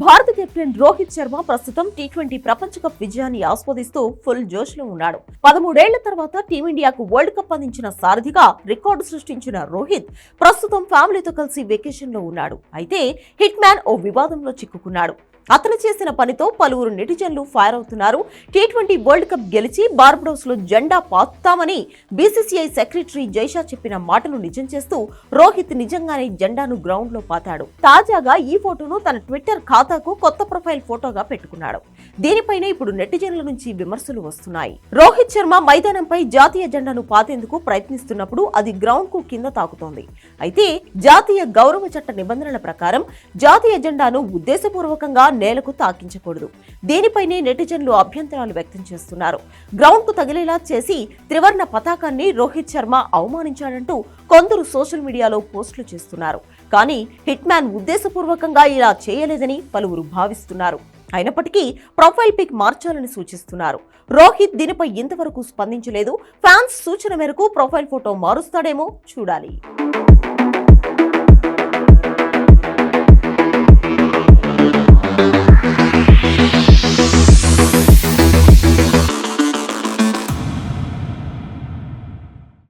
భారత కెప్టెన్ రోహిత్ శర్మ ప్రస్తుతం T twenty ప్రపంచ కప్ విజయాన్ని ఆస్వాదిస్తూ ఫుల్ జోష్లో ఉన్నాడు. పదమూడేళ్ళ తర్వాత టీమిండియాకు వరల్డ్ కప్ అందించిన సారథిగా రికార్డు సృష్టించిన రోహిత్ ప్రస్తుతం ఫ్యామిలీతో కలిసి వెకేషన్లో ఉన్నాడు. అయితే హిట్ మ్యాన్ ఓ వివాదంలో చిక్కుకున్నాడు. అతను చేసిన పనితో పలువురు నెటిజన్లు ఫైర్ అవుతున్నారు టీ ట్వంటీ వరల్డ్ కప్ గెలిచి బార్బడోస్లో జెండా పాతుతామని బీసీసీఐ సెక్రటరీ జైషా చెప్పిన మాటలు నిజం చేస్తూ రోహిత్ నిజంగానే జెండాను గ్రౌండ్లో పాతాడు. తాజాగా ఈ ఫోటోను తన ట్విట్టర్ ఖాతాకు కొత్త ప్రొఫైల్ ఫోటోగా పెట్టుకున్నాడు. దీనిపైన ఇప్పుడు నెటిజన్ల నుంచి విమర్శలు వస్తున్నాయి. రోహిత్ శర్మ మైదానంపై జాతీయ జెండాను పాతేందుకు ప్రయత్నిస్తున్నప్పుడు అది గ్రౌండ్కు కింద తాకుతోంది. అయితే జాతీయ గౌరవ చట్ట నిబంధనల ప్రకారం జాతీయ జెండాను ఉద్దేశపూర్వకంగా నేలకు తాకించకూడదు. దీనిపైనే నెటిజన్లు అభ్యంతరాలు వ్యక్తం చేస్తున్నారు. గ్రౌండ్కు తగిలేలా చేసి త్రివర్ణ పతాకాన్ని రోహిత్ శర్మ అవమానించాడంటూ కొందరు సోషల్ మీడియాలో పోస్టులు చేస్తున్నారు. కానీ హిట్ మ్యాన్ ఉద్దేశపూర్వకంగా ఇలా చేయలేదని పలువురు భావిస్తున్నారు. అయినప్పటికీ ప్రొఫైల్ పిక్ మార్చాలని సూచిస్తున్నారు. రోహిత్ దీనిపై ఇంతవరకు స్పందించలేదు. ఫ్యాన్స్ సూచన మేరకు ప్రొఫైల్ ఫోటో మారుస్తాడేమో చూడాలి.